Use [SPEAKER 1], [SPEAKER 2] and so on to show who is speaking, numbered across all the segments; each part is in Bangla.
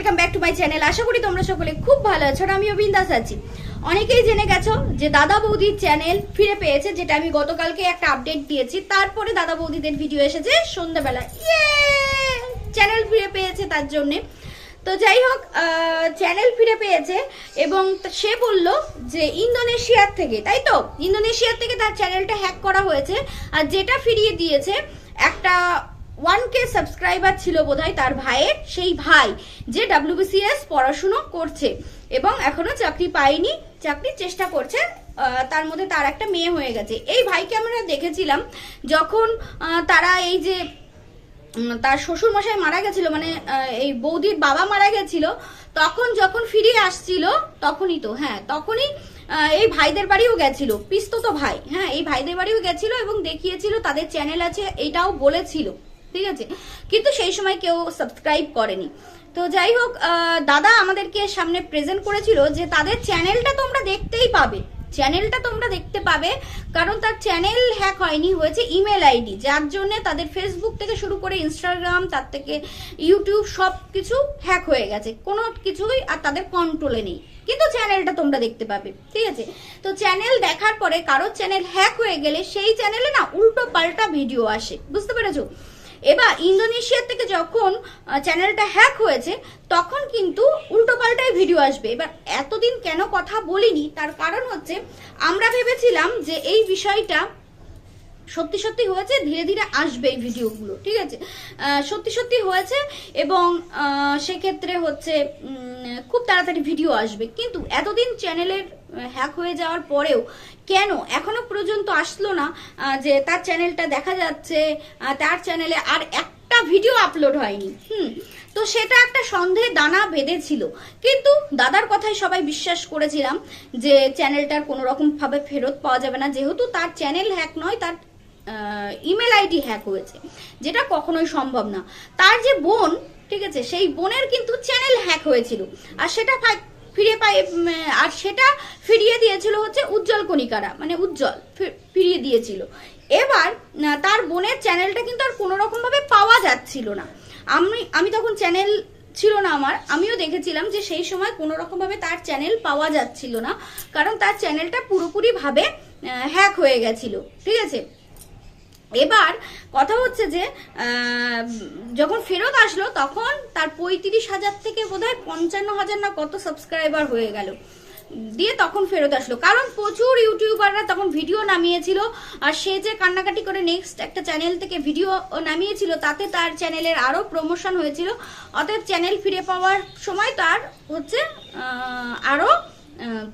[SPEAKER 1] Welcome back to my channel আশা করি তোমরা সকলে খুব ভালো আছো আর আমিও বিন্দাস আছি। অনেকেই জেনে গেছো যে দাদা বৌদির চ্যানেল ফিরে পেয়েছে, যেটা আমি গতকালকে একটা আপডেট দিয়েছি। তারপরে দাদা বৌদিদের ভিডিও এসেছে সন্ধ্যাবেলা। ইয়ে চ্যানেল ফিরে পেয়েছে তার জন্যে। তো যাই হোক চ্যানেল ফিরে পেয়েছে এবং সে বলল যে ইন্দোনেশিয়ার থেকে, তাই তো? ইন্দোনেশিয়ার থেকে তার চ্যানেলটা হ্যাক করা হয়েছে। আর যেটা ফিরিয়ে দিয়েছে একটা ওয়ান কে সাবস্ক্রাইবার ছিল বোধহয় তার ভাইয়ের, সেই ভাই যে ডাব্লিউবিসিএস পড়াশুনো করছে এবং এখনও চাকরি পায়নি, চাকরির চেষ্টা করছে তার মধ্যে তার একটা মেয়ে হয়ে গেছে। এই ভাইকে আমরা দেখেছিলাম যখন তারা এই যে তার শ্বশুর মশাই মারা গেছিল মানে এই বৌদির বাবা মারা গেছিল, তখন যখন ফিরে আসছিল, তখনই তো হ্যাঁ তখনই এই ভাইদের বাড়িও গেছিল পিস্তো তো ভাই হ্যাঁ এই ভাইদের বাড়িও গেছিল এবং দেখিয়েছিল, তাদের চ্যানেল আছে, এটাও বলেছিল। ঠিক আছে? কিন্তু সেই সময় কেউ সাবস্ক্রাইব করেনি। তো যাই হোক দাদা আমাদেরকে সামনে প্রেজেন্ট করেছিল যে তাদের চ্যানেলটা তোমরা দেখতেই পাবে। চ্যানেলটা তোমরা দেখতে পাবে, কারণ তার চ্যানেল হ্যাক হয়নি, হয়েছে ইমেল আইডি যার জন্য তাদের ফেসবুক থেকে শুরু করে ইনস্টাগ্রাম তার থেকে ইউটিউব সব কিছু হ্যাক হয়ে গেছে। কোনো কিছুই আর তাদের কন্ট্রোলে নেই। কিন্তু চ্যানেলটা তোমরা দেখতে পাবে, ঠিক আছে? তো চ্যানেল দেখার পরে কারোর চ্যানেল হ্যাক হয়ে গেলে সেই চ্যানেলে না উল্টো পাল্টা ভিডিও আসে। বুঝতে পেরেছ? এবার ইন্দোনেশিয়া থেকে যখন চ্যানেলটা হ্যাক হয়েছে, তখন কিন্তু উল্টো পাল্টাই ভিডিও আসবে। এবার এতদিন কেন কথা বলিনি? তার কারণ হচ্ছে, আমরা ভেবেছিলাম যে এই বিষয়টা সত্যি সত্যি হয়েছে, ধীরে ধীরে আসবে এই ভিডিওগুলো, ঠিক আছে? সত্যি সত্যি হয়েছে এবং সেক্ষেত্রে হচ্ছে খুব তাড়াতাড়ি ভিডিও আসবে। কিন্তু এতদিন চ্যানেলের হ্যাক হয়ে যাওয়ার পরেও কেন? এখনও পর্যন্ত আসলো না যে তার চ্যানেলটা দেখা যাচ্ছে তার চ্যানেলে আর একটা ভিডিও আপলোড হয়নি। হুম, তো সেটা একটা সন্দেহে দানা বেঁধেছিল। কিন্তু দাদার কথায় সবাই বিশ্বাস করেছিলাম যে চ্যানেলটার কোনো রকম ভাবে ফেরত পাওয়া যাবে না। যেহেতু তার চ্যানেল হ্যাক নয়, তার ইমেল আইডি হ্যাক হয়েছে, যেটা কখনোই সম্ভব না। তার যে বোন, ঠিক আছে, সেই বোনের কিন্তু চ্যানেল হ্যাক হয়েছিল। আর সেটা ফিরে পাই আর সেটা ফিরিয়ে দিয়েছিল হচ্ছে উজ্জ্বল কণিকারা মানে উজ্জ্বল ফিরিয়ে দিয়েছিল। এবার তার বোনের চ্যানেলটা কিন্তু আর কোনো রকম ভাবে পাওয়া যাচ্ছিল না। আমি আমি তখন চ্যানেল ছিল না আমার, আমিও দেখেছিলাম যে সেই সময় কোনো রকম ভাবে তার চ্যানেল পাওয়া যাচ্ছিল না, কারণ তার চ্যানেলটা পুরোপুরি ভাবে হ্যাক হয়ে গেছিল। ঠিক আছে? এবার কথা হচ্ছে যে যখন ফেরত আসলো তখন তার পঁয়ত্রিশ হাজার থেকে বোধহয় পঞ্চান্ন হাজার না কত সাবস্ক্রাইবার হয়ে গেল। দিয়ে তখন ফেরত আসলো। কারণ প্রচুর ইউটিউবাররা তখন ভিডিও নামিয়েছিল আর সে যে কান্নাকাটি করে নেক্সট একটা চ্যানেল থেকে ভিডিও নামিয়েছিল তাতে তার চ্যানেলের আরও প্রমোশন হয়েছিল। অতএব চ্যানেল ফিরে পাওয়ার সময় তার হচ্ছে আহ, আরও আহ,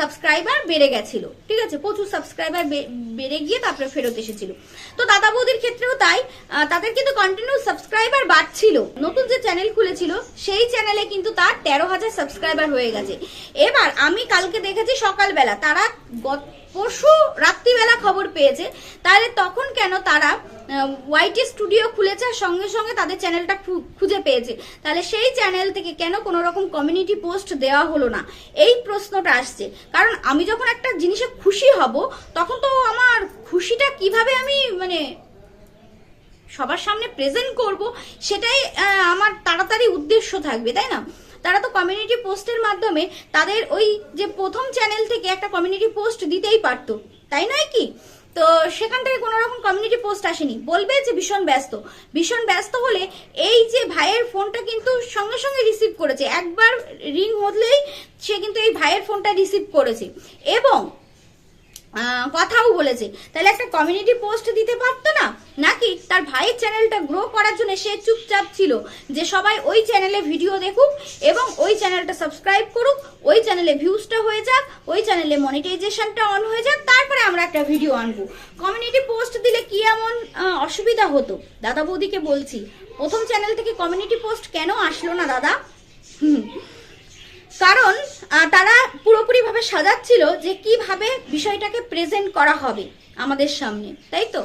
[SPEAKER 1] সাবস্ক্রাইবার বেড়ে গেছিল। ঠিক আছে? প্রচুর সাবস্ক্রাইবার বেড়ে গিয়ে তারপরে ফেরত এসেছিল। তো দাদা বৌদির ক্ষেত্রেও তাই। তাদের কিন্তু কন্টিনিউ সাবস্ক্রাইবার বাড়ছিল। নতুন যে চ্যানেল খুলেছিল, সেই চ্যানেলে কিন্তু তার তেরো হাজার সাবস্ক্রাইবার হয়ে গেছে। এবার আমি কালকে দেখেছি সকালবেলা, তারা গত পরশু রাত্রিবেলা খবর পেয়েছে। তাহলে তখন কেন তারা ওয়াইটি স্টুডিও খুলেছে আর সঙ্গে সঙ্গে তাদের চ্যানেলটা খুঁজে পেয়েছে? তাহলে সেই চ্যানেল থেকে কেন কোনো রকম কমিউনিটি পোস্ট দেওয়া হলো না? এই প্রশ্নটা আসছে। কারণ আমি যখন একটা জিনিসে খুশি হব, তখন তো আমার খুশিটা কীভাবে আমি মানে সবার সামনে প্রেজেন্ট করব, সেটাই আমার তাড়াতাড়ি উদ্দেশ্য থাকবে, তাই না? তারা তো কমিউনিটি পোস্টের মাধ্যমে তাদের ওই যে প্রথম চ্যানেল থেকে একটা কমিউনিটি পোস্ট দিতেই পারতো, তাই নয় কি? তো সেখান থেকে কোনো রকম কমিউনিটি পোস্ট আসেনি। বলবে যে ভীষণ ব্যস্ত। ভীষণ ব্যস্ত হলে এই যে ভাইয়ের ফোনটা কিন্তু সঙ্গে সঙ্গে রিসিভ করেছে। একবার রিং হলেই সে কিন্তু এই ভাইয়ের ফোনটা রিসিভ করেছে। এবং কথাও বলেছে। তাহলে একটা কমিউনিটি পোস্ট দিতে পারতো না? নাকি তার ভাইয়ের চ্যানেলটা গ্রো করার জন্য সে চুপচাপ ছিল? যে সবাই ওই চ্যানেলে ভিডিও দেখুক এবং ওই চ্যানেলটা সাবস্ক্রাইব করুক, ওই চ্যানেলে ভিউজটা হয়ে যাক, ওই চ্যানেলে মনিটাইজেশনটা অন হয়ে যাক, তারপরে আমরা একটা ভিডিও আনব। কমিউনিটি পোস্ট দিলে কি এমন অসুবিধা হতো? দাদা বৌদিকে বলছি, প্রথম চ্যানেল থেকে কমিউনিটি পোস্ট কেন আসলো না, দাদা? হুম। কারণ তারা পুরোপুরিভাবে সাজাচ্ছিল যে কীভাবে বিষয়টাকে প্রেজেন্ট করা হবে আমাদের সামনে, তাই তো?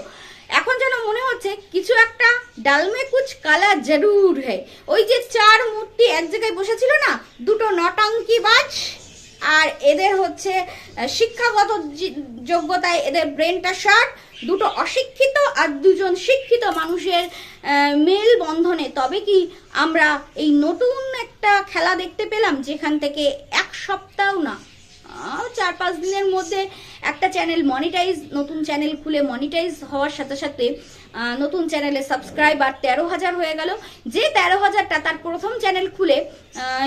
[SPEAKER 1] এখন যেন মনে হচ্ছে কিছু একটা ডালমে কুচ কালা জরুর হ্যাঁ ওই যে চার মূর্তি এক জায়গায় বসেছিল না, দুটো নটাঙ্কি বাজ আর এদের হচ্ছে শিক্ষাগত যোগ্যতায় এদের ব্রেনটা শার্ট দুটো অশিক্ষিত আর দুজন শিক্ষিত মানুষের মেল বন্ধনে তবে কি আমরা এই নতুন একটা খেলা দেখতে পেলাম, যেখান থেকে এক সপ্তাহ না চার পাঁচ দিনের মধ্যে একটা চ্যানেল মনিটাইজ নতুন চ্যানেল খুলে মনিটাইজ হওয়ার সাথে সাথে নতুন চ্যানেলে সাবস্ক্রাইবার তেরো হাজার হয়ে গেল। যে তেরো হাজারটা তার প্রথম চ্যানেল খুলে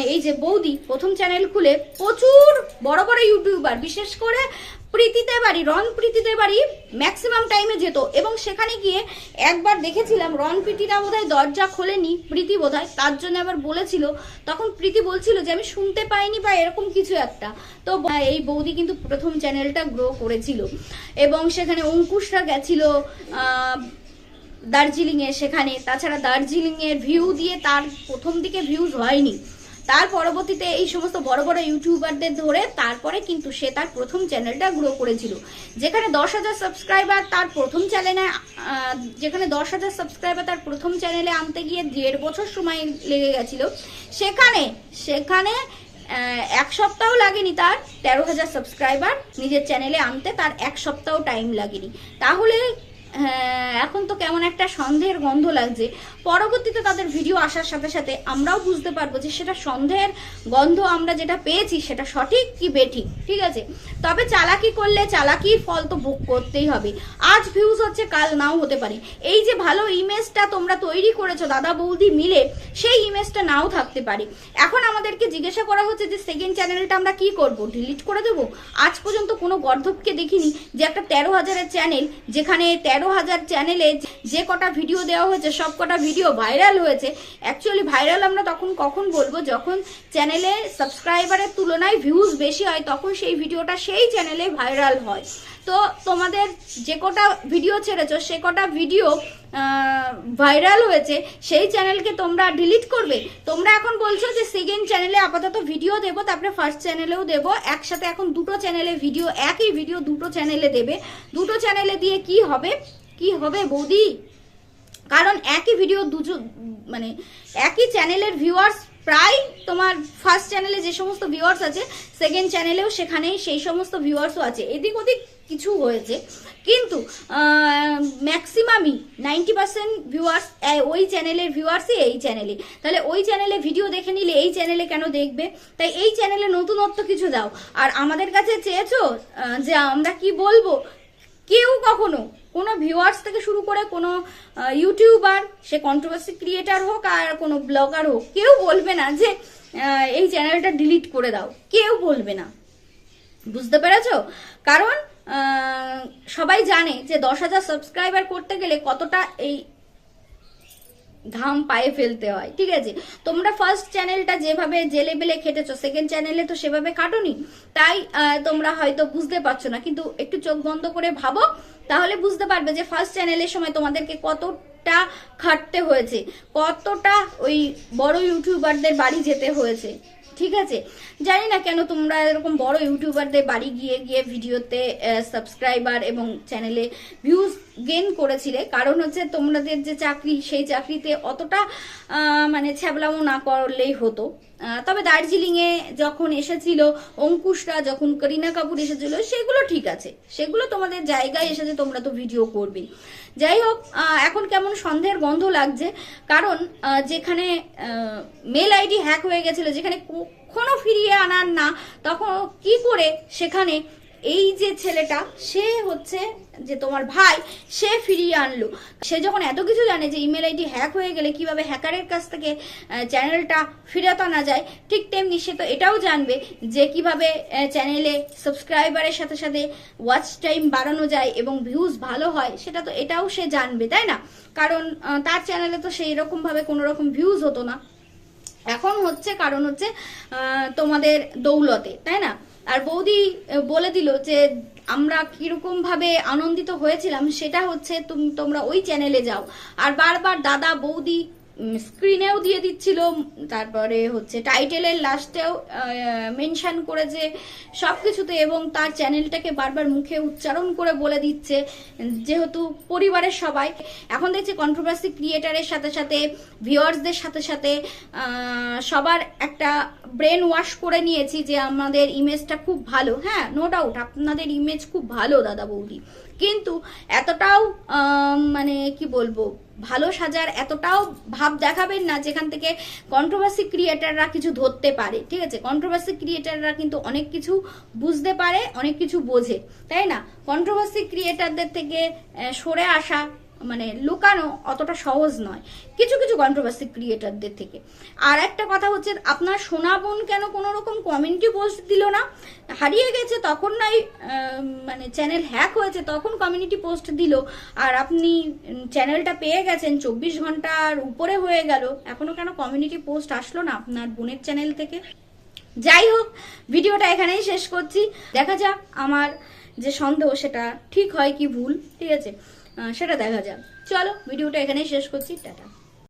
[SPEAKER 1] এই যে বৌদি প্রথম চ্যানেল খুলে, প্রচুর বড় বড় ইউটিউবার, বিশেষ করে প্রীতিতে বাড়ি রন প্রীতিতে বাড়ি ম্যাক্সিমাম টাইমে যেত। এবং সেখানে গিয়ে একবার দেখেছিলাম রন প্রীতিটা বোধহয় দরজা খোলেনি, প্রীতি বোধহয়, তার জন্য আবার বলেছিল। তখন প্রীতি বলছিল যে, আমি শুনতে পাইনি বা এরকম কিছু একটা। তো ব- এই বৌদি কিন্তু প্রথম চ্যানেলটা গ্রো করেছিল। এবং সেখানে অঙ্কুশরা গেছিল দার্জিলিংয়ে সেখানে। তাছাড়া দার্জিলিংয়ের ভিউ দিয়ে তার প্রথম দিকে ভিউজ হয়নি। তার পরবর্তীতে এই সমস্ত বড় বড় ইউটিউবারদের ধরে তারপরে কিন্তু সে তার প্রথম চ্যানেলটা গ্রো করেছিল। যেখানে দশ হাজার সাবস্ক্রাইবার তার প্রথম চ্যানেলে যেখানে দশ হাজার সাবস্ক্রাইবার তার প্রথম চ্যানেলে আনতে গিয়ে দেড় বছর সময় লেগে গেছিল। সেখানে সেখানে এক সপ্তাহ লাগেনি তার। তেরো হাজার সাবস্ক্রাইবার নিজের চ্যানেলে আনতে, তার এক সপ্তাহ টাইম লাগেনি। তাহলে এখন তো কেমন একটা সন্দেহের গন্ধ লাগছে। পরবর্তীতে তাদের ভিডিও আসার সাথে সাথে আমরাও বুঝতে পারব যে সেটা সন্দেহের গন্ধ আমরা যেটা পেয়েছি সেটা সঠিক কি বেঠিক, ঠিক আছে? তবে চালাকি করলে চালাকির ফল তো ভোগ করতেই হবে। আজ ভিউজ হচ্ছে, কাল নাও হতে পারে। এই যে ভালো ইমেজটা তোমরা তৈরি করেছ দাদা বৌদি মিলে, সেই ইমেজটা নাও থাকতে পারে। এখন আমাদেরকে জিজ্ঞাসা করা হচ্ছে যে সেকেন্ড চ্যানেলটা আমরা কি করব? ডিলিট করে দেবো? আজ পর্যন্ত কোনো গর্ধবকে দেখিনি যে একটা তেরো হাজারের চ্যানেল যেখানে তেরো হাজার চ্যানেলে যে কটা ভিডিও দেওয়া হয়েছে সব কটা ভিডিও ভাইরাল হয়েছে। অ্যাকচুয়ালি ভাইরাল আমরা তখন কখন বলব? যখন চ্যানেলে সাবস্ক্রাইবারের তুলনায় ভিউজ বেশি হয়, তখন সেই ভিডিওটা সেই চ্যানেলে ভাইরাল হয়। তো তোমাদের যে কটা ভিডিও ছেড়েছো, সে কটা ভিডিও ভাইরাল হয়েছে, সেই চ্যানেলকে তোমরা ডিলিট করবে? তোমরা এখন বলছো যে সেকেন্ড চ্যানেলে আপাতত ভিডিও দেবো, তারপরে ফার্স্ট চ্যানেলেও দেবো। একসাথে এখন দুটো চ্যানেলে ভিডিও একই ভিডিও দুটো চ্যানেলে দেবে। দুটো চ্যানেলে দিয়ে কি হবে? কি হবে বৌদি? কারণ একই ভিডিও দুটো মানে একই চ্যানেলের ভিউয়ার্স প্রায় তোমার ফার্স্ট চ্যানেলে যে সমস্ত ভিউয়ার্স আছে সেকেন্ড চ্যানেলেও সেখানেই সেই সমস্ত ভিউয়ার্সও আছে। এদিক ওদিক কিছু হয়েছে। কিন্তু ম্যাক্সিমামই নাইনটি পার্সেন্ট ভিউয়ার্স ওই চ্যানেলের ভিউয়ার্সই এই চ্যানেলে তাহলে ওই চ্যানেলে ভিডিও দেখে নিলে এই চ্যানেলে কেন দেখবে? তাই এই চ্যানেলে নতুনত্ব কিছু দাও। আর আমাদের কাছে চেয়েছো যে আমরা কি বলব? কেউ কখনো, কোনো ভিউয়ার্স থেকে শুরু করে কোনো ইউটিউবার সে কন্ট্রোভার্সি ক্রিয়েটার হোক আর কোনো ব্লগার হোক, কেউ বলবে না যে এই চ্যানেলটা ডিলিট করে দাও। কেউ বলবে না। বুঝতে পেরেছ? কারণ সবাই জানে যে দশ হাজার সাবস্ক্রাইবার করতে গেলে কতটা এই ঘাম পায়ে ফেলতে হয়, ঠিক আছে? তোমরা ফার্স্ট চ্যানেলটা যেভাবে যে লেভেলে খেটেছো সেকেন্ড চ্যানেলে তো সেভাবে কাটোনি। তাই তোমরা হয়তো বুঝতে পারছ না, কিন্তু একটু চোখ বন্ধ করে ভাবো, তাহলে বুঝতে পারবে যে ফার্স্ট চ্যানেলের সময় তোমাদেরকে কতটা খাটতে হয়েছে, কতটা ওই বড় ইউটিউবারদের বাড়ি যেতে হয়েছে, ঠিক আছে? জানি না কেন তোমরা এরকম বড় ইউটিউবারদের বাড়ি গিয়ে গিয়ে ভিডিওতে সাবস্ক্রাইবার এবং চ্যানেলে ভিউজ গেন করেছিলে। কারণ হচ্ছে তোমাদের যে চাকরি, সেই চাকরিতে অতটা মানে ছ্যাবলামো না করলেই হতো। তবে দার্জিলিংয়ে যখন এসেছিল, অঙ্কুশরা যখন করিনা কাপুর এসেছিল, সেগুলো ঠিক আছে। সেগুলো তোমাদের জায়গায় এসেছে, তোমরা তো ভিডিও করবে। যাই হোক এখন কেমন সন্দেহের গন্ধ লাগছে। কারণ যেখানে মেল আইডি হ্যাক হয়ে গেছিল, যেখানে কখনো ফিরিয়ে আনার না, তখন কি করে সেখানে এই যে ছেলেটা, সে হচ্ছে যে তোমার ভাই, সে ফিরিয়ে আনলো। সে যখন এত কিছু জানে যে ইমেল আইডি হ্যাক হয়ে গেলে কীভাবে হ্যাকারের কাছ থেকে চ্যানেলটা ফিরাতে আনা যায়, ঠিক তেমনি সে তো এটাও জানবে যে কীভাবে চ্যানেলে সাবস্ক্রাইবারের সাথে সাথে ওয়াচ টাইম বাড়ানো যায় এবং ভিউজ ভালো হয়, সেটা তো এটাও সে জানবে, তাই না? কারণ তার চ্যানেলে তো সেই রকম ভাবে কোনো রকম ভিউজ হতো না। এখন হচ্ছে কারণ হচ্ছে তোমাদের দৌলতে, তাই না? আর বৌদি বলে দিল যে আমরা কীরকম ভাবে আনন্দিত হয়েছিলাম, সেটা হচ্ছে তুম- তোমরা ওই চ্যানেলে যাও। আর বারবার দাদা, বৌদি স্ক্রিনেও দিয়ে দিচ্ছিল, তারপরে হচ্ছে টাইটেলের লাস্টেও মেনশন করেছে সব কিছুতে এবং তার চ্যানেলটাকে বারবার মুখে উচ্চারণ করে বলে দিচ্ছে, যেহেতু পরিবারের সবাই। এখন দেখছি কন্ট্রোভার্সি ক্রিয়েটারের সাথে সাথে ভিউয়ার্সদের সাথে সাথে সবার একটা ব্রেন ওয়াশ করে নিয়েছি যে আমাদের ইমেজটা খুব ভালো। হ্যাঁ নো ডাউট আপনাদের ইমেজ খুব ভালো, দাদা বৌদি। কিন্তু এতটাও মানে কি বলব, ভালো সাজার এতটাও ভাব দেখাবেন না যেখান থেকে কন্ট্রোভার্সি ক্রিয়েটাররা কিছু ধরতে পারে, ঠিক আছে? কন্ট্রোভার্সি ক্রিয়েটাররা কিন্তু অনেক কিছু বুঝতে পারে, অনেক কিছু বোঝে, তাই না? কন্ট্রোভার্সি ক্রিয়েটারদের থেকে সরে আসা মানে লুকানো অতটা সহজ নয়। কিছু কিছু কন্ট্রোভার্সি ক্রিয়েটারদের থেকে। আর একটা কথা হচ্ছে, আপনার সোনা বোন কেন কোনো রকম কমিউনিটি পোস্ট দিল না? হারিয়ে গেছে, তখন নাই মানে চ্যানেল হ্যাক হয়েছে, তখন কমিউনিটি পোস্ট দিল। আর আপনি চ্যানেলটা পেয়ে গেছেন, চব্বিশ ঘণ্টার উপরে হয়ে গেল। এখনও কেন কমিউনিটি পোস্ট আসলো না আপনার বোনের চ্যানেল থেকে? যাই হোক, ভিডিওটা এখানেই শেষ করছি। দেখা যাক আমার যে সন্দেহ, সেটা ঠিক হয় কি ভুল, ঠিক আছে? সেটা দেখা যাক। চলো ভিডিওটা এখানেই শেষ করছি টাটা।